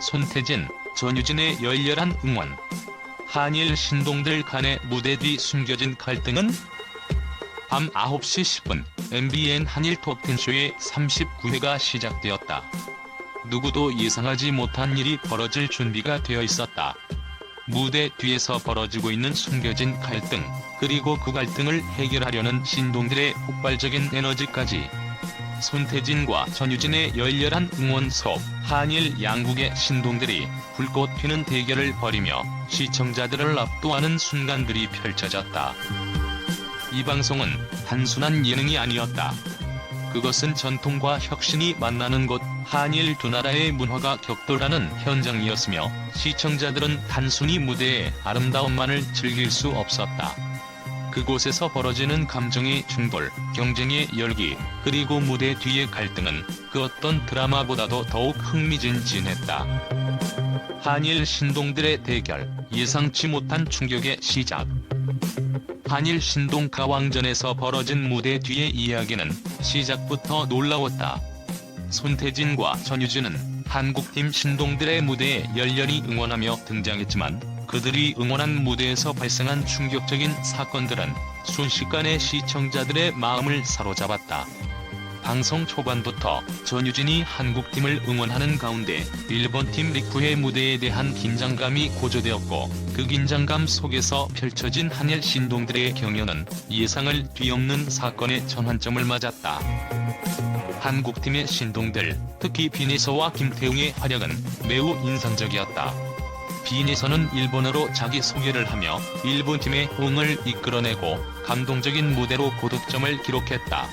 손태진, 전유진의 열렬한 응원. 한일 신동들 간의 무대 뒤 숨겨진 갈등은? 밤 9시 10분 MBN 한일 톱텐쇼의 39회가 시작되었다. 누구도 예상하지 못한 일이 벌어질 준비가 되어 있었다. 무대 뒤에서 벌어지고 있는 숨겨진 갈등, 그리고 그 갈등을 해결하려는 신동들의 폭발적인 에너지까지. 손태진과 전유진의 열렬한 응원 속 한일 양국의 신동들이 불꽃 튀는 대결을 벌이며 시청자들을 압도하는 순간들이 펼쳐졌다. 이 방송은 단순한 예능이 아니었다. 그것은 전통과 혁신이 만나는 곳 한일 두 나라의 문화가 격돌하는 현장이었으며 시청자들은 단순히 무대의 아름다움만을 즐길 수 없었다. 그곳에서 벌어지는 감정의 충돌, 경쟁의 열기, 그리고 무대 뒤의 갈등은 그 어떤 드라마보다도 더욱 흥미진진했다. 한일 신동들의 대결, 예상치 못한 충격의 시작. 한일 신동 가왕전에서 벌어진 무대 뒤의 이야기는 시작부터 놀라웠다. 손태진과 전유진은 한국팀 신동들의 무대에 열렬히 응원하며 등장했지만 그들이 응원한 무대에서 발생한 충격적인 사건들은 순식간에 시청자들의 마음을 사로잡았다. 방송 초반부터 전유진이 한국팀을 응원하는 가운데 일본팀 리쿠의 무대에 대한 긴장감이 고조되었고 그 긴장감 속에서 펼쳐진 한일 신동들의 경연은 예상을 뒤엎는 사건의 전환점을 맞았다. 한국팀의 신동들, 특히 비네서와 김태웅의 활약은 매우 인상적이었다. 비네서는 일본어로 자기소개를 하며 일본 팀의 호응을 이끌어내고 감동적인 무대로 고득점을 기록했다.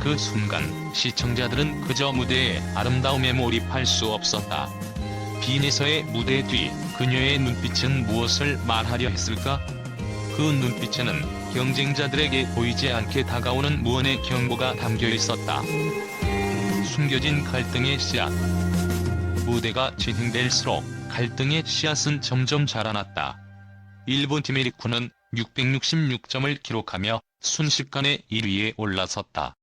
그 순간 시청자들은 그저 무대의 아름다움에 몰입할 수 없었다. 비네서의 무대 뒤 그녀의 눈빛은 무엇을 말하려 했을까? 그 눈빛에는 경쟁자들에게 보이지 않게 다가오는 무언의 경고가 담겨 있었다. 숨겨진 갈등의 씨앗. 무대가 진행될수록 갈등의 씨앗은 점점 자라났다. 일본팀의 리쿠는 666점을 기록하며 순식간에 1위에 올라섰다.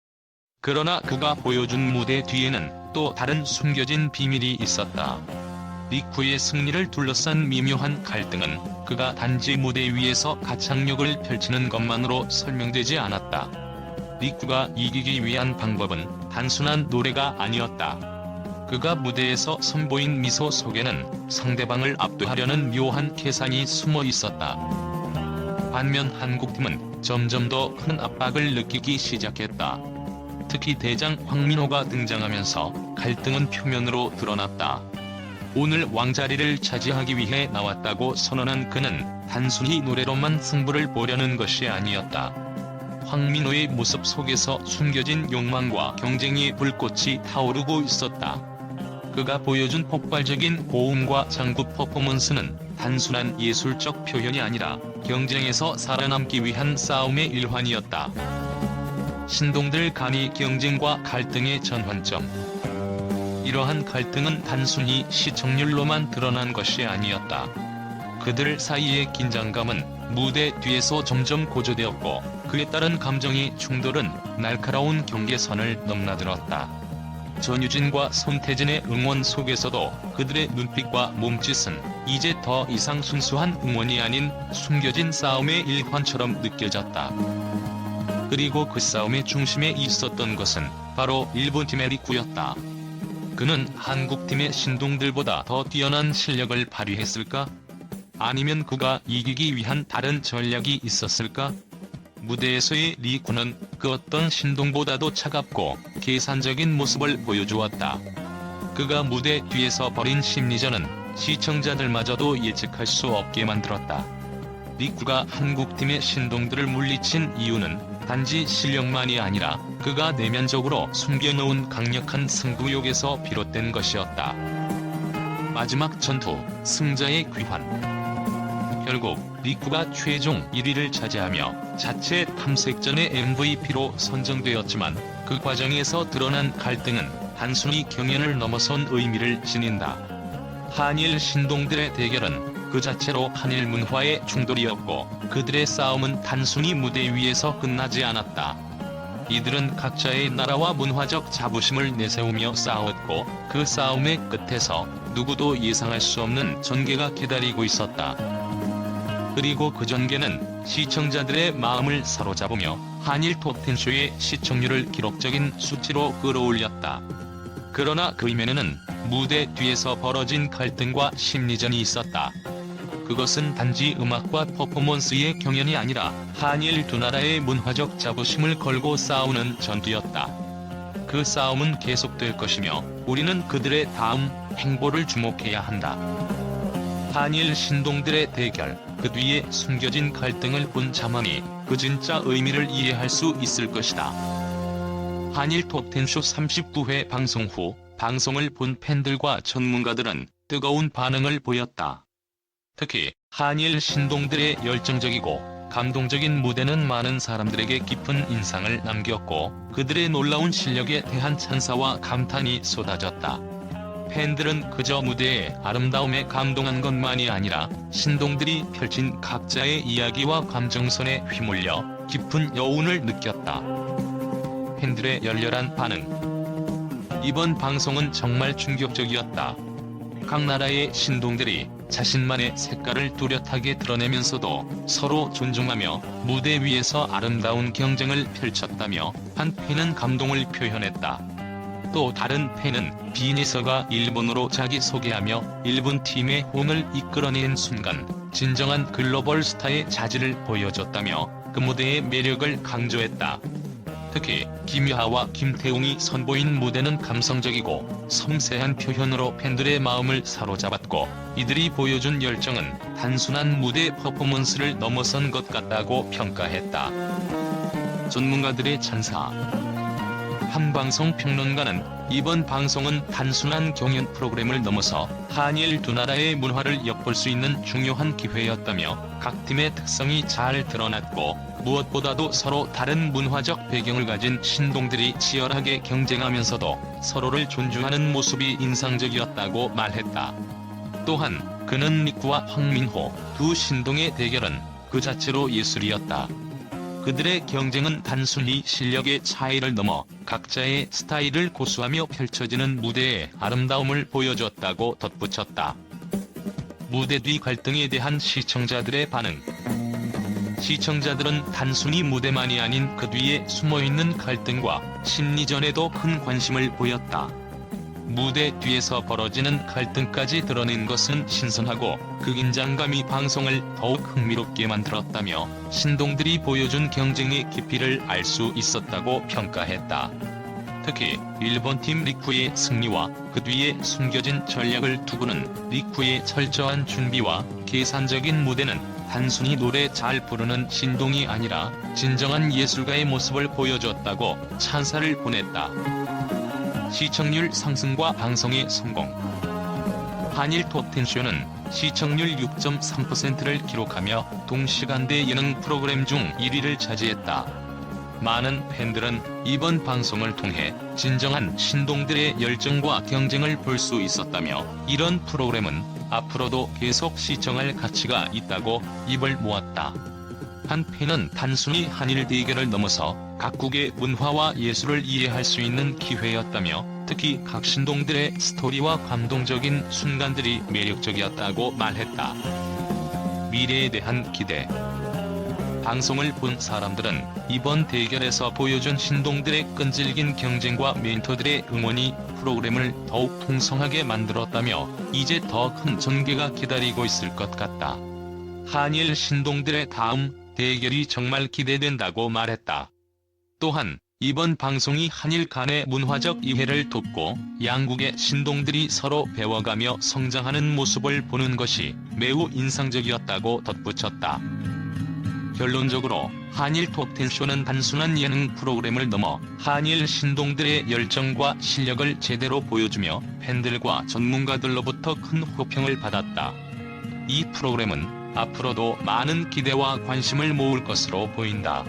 그러나 그가 보여준 무대 뒤에는 또 다른 숨겨진 비밀이 있었다. 리쿠의 승리를 둘러싼 미묘한 갈등은 그가 단지 무대 위에서 가창력을 펼치는 것만으로 설명되지 않았다. 리쿠가 이기기 위한 방법은 단순한 노래가 아니었다. 그가 무대에서 선보인 미소 속에는 상대방을 압도하려는 묘한 계산이 숨어 있었다. 반면 한국팀은 점점 더 큰 압박을 느끼기 시작했다. 특히 대장 황민호가 등장하면서 갈등은 표면으로 드러났다. 오늘 왕자리를 차지하기 위해 나왔다고 선언한 그는 단순히 노래로만 승부를 보려는 것이 아니었다. 황민호의 모습 속에서 숨겨진 욕망과 경쟁의 불꽃이 타오르고 있었다. 그가 보여준 폭발적인 고음과 장구 퍼포먼스는 단순한 예술적 표현이 아니라 경쟁에서 살아남기 위한 싸움의 일환이었다. 신동들 간의 경쟁과 갈등의 전환점. 이러한 갈등은 단순히 시청률로만 드러난 것이 아니었다. 그들 사이의 긴장감은 무대 뒤에서 점점 고조되었고 그에 따른 감정의 충돌은 날카로운 경계선을 넘나들었다. 전유진과 손태진의 응원 속에서도 그들의 눈빛과 몸짓은 이제 더 이상 순수한 응원이 아닌 숨겨진 싸움의 일환처럼 느껴졌다. 그리고 그 싸움의 중심에 있었던 것은 바로 일본팀의 리쿠였다. 그는 한국팀의 신동들보다 더 뛰어난 실력을 발휘했을까? 아니면 그가 이기기 위한 다른 전략이 있었을까? 무대에서의 리쿠는 그 어떤 신동보다도 차갑고 계산적인 모습을 보여주었다. 그가 무대 뒤에서 벌인 심리전은 시청자들마저도 예측할 수 없게 만들었다. 리쿠가 한국팀의 신동들을 물리친 이유는 단지 실력만이 아니라 그가 내면적으로 숨겨놓은 강력한 승부욕에서 비롯된 것이었다. 마지막 전투, 승자의 귀환. 결국 리쿠가 최종 1위를 차지하며 자체 탐색전의 MVP로 선정되었지만 그 과정에서 드러난 갈등은 단순히 경연을 넘어선 의미를 지닌다. 한일 신동들의 대결은 그 자체로 한일 문화의 충돌이었고 그들의 싸움은 단순히 무대 위에서 끝나지 않았다. 이들은 각자의 나라와 문화적 자부심을 내세우며 싸웠고 그 싸움의 끝에서 누구도 예상할 수 없는 전개가 기다리고 있었다. 그리고 그 전개는 시청자들의 마음을 사로잡으며 한일 톱텐쇼의 시청률을 기록적인 수치로 끌어올렸다. 그러나 그 이면에는 무대 뒤에서 벌어진 갈등과 심리전이 있었다. 그것은 단지 음악과 퍼포먼스의 경연이 아니라 한일 두 나라의 문화적 자부심을 걸고 싸우는 전투였다. 그 싸움은 계속될 것이며 우리는 그들의 다음 행보를 주목해야 한다. 한일 신동들의 대결, 그 뒤에 숨겨진 갈등을 본 자만이 그 진짜 의미를 이해할 수 있을 것이다. 한일 톱텐쇼 39회 방송 후 방송을 본 팬들과 전문가들은 뜨거운 반응을 보였다. 특히 한일 신동들의 열정적이고 감동적인 무대는 많은 사람들에게 깊은 인상을 남겼고 그들의 놀라운 실력에 대한 찬사와 감탄이 쏟아졌다. 팬들은 그저 무대의 아름다움에 감동한 것만이 아니라 신동들이 펼친 각자의 이야기와 감정선에 휘몰려 깊은 여운을 느꼈다. 팬들의 열렬한 반응. 이번 방송은 정말 충격적이었다. 각 나라의 신동들이 자신만의 색깔을 뚜렷하게 드러내면서도 서로 존중하며 무대 위에서 아름다운 경쟁을 펼쳤다며 한 팬은 감동을 표현했다. 또 다른 팬은 비니서가 일본어로 자기소개하며 일본 팀의 호응을 이끌어낸 순간 진정한 글로벌 스타의 자질을 보여줬다며 그 무대의 매력을 강조했다. 특히 김유하와 김태웅이 선보인 무대는 감성적이고 섬세한 표현으로 팬들의 마음을 사로잡았고 이들이 보여준 열정은 단순한 무대 퍼포먼스를 넘어선 것 같다고 평가했다. 전문가들의 찬사 한 방송 평론가는 이번 방송은 단순한 경연 프로그램을 넘어서 한일 두 나라의 문화를 엿볼 수 있는 중요한 기회였다며 각 팀의 특성이 잘 드러났고 무엇보다도 서로 다른 문화적 배경을 가진 신동들이 치열하게 경쟁하면서도 서로를 존중하는 모습이 인상적이었다고 말했다. 또한 그는 리쿠와 황민호 두 신동의 대결은 그 자체로 예술이었다. 그들의 경쟁은 단순히 실력의 차이를 넘어 각자의 스타일을 고수하며 펼쳐지는 무대의 아름다움을 보여줬다고 덧붙였다. 무대 뒤 갈등에 대한 시청자들의 반응. 시청자들은 단순히 무대만이 아닌 그 뒤에 숨어있는 갈등과 심리전에도 큰 관심을 보였다. 무대 뒤에서 벌어지는 갈등까지 드러낸 것은 신선하고 그 긴장감이 방송을 더욱 흥미롭게 만들었다며 신동들이 보여준 경쟁의 깊이를 알 수 있었다고 평가했다. 특히 일본 팀 리쿠의 승리와 그 뒤에 숨겨진 전략을 두고는 리쿠의 철저한 준비와 계산적인 무대는 단순히 노래 잘 부르는 신동이 아니라 진정한 예술가의 모습을 보여줬다고 찬사를 보냈다. 시청률 상승과 방송의 성공. 한일 톱텐쇼는 시청률 6.3%를 기록하며 동시간대 예능 프로그램 중 1위를 차지했다. 많은 팬들은 이번 방송을 통해 진정한 신동들의 열정과 경쟁을 볼 수 있었다며 이런 프로그램은 앞으로도 계속 시청할 가치가 있다고 입을 모았다. 한 팬은 단순히 한일 대결을 넘어서 각국의 문화와 예술을 이해할 수 있는 기회였다며 특히 각 신동들의 스토리와 감동적인 순간들이 매력적이었다고 말했다. 미래에 대한 기대 방송을 본 사람들은 이번 대결에서 보여준 신동들의 끈질긴 경쟁과 멘토들의 응원이 프로그램을 더욱 풍성하게 만들었다며 이제 더 큰 전개가 기다리고 있을 것 같다. 한일 신동들의 다음 대결이 정말 기대된다고 말했다. 또한 이번 방송이 한일 간의 문화적 이해를 돕고 양국의 신동들이 서로 배워가며 성장하는 모습을 보는 것이 매우 인상적이었다고 덧붙였다. 결론적으로 한일 톱텐쇼는 단순한 예능 프로그램을 넘어 한일 신동들의 열정과 실력을 제대로 보여주며 팬들과 전문가들로부터 큰 호평을 받았다. 이 프로그램은 앞으로도 많은 기대와 관심을 모을 것으로 보인다.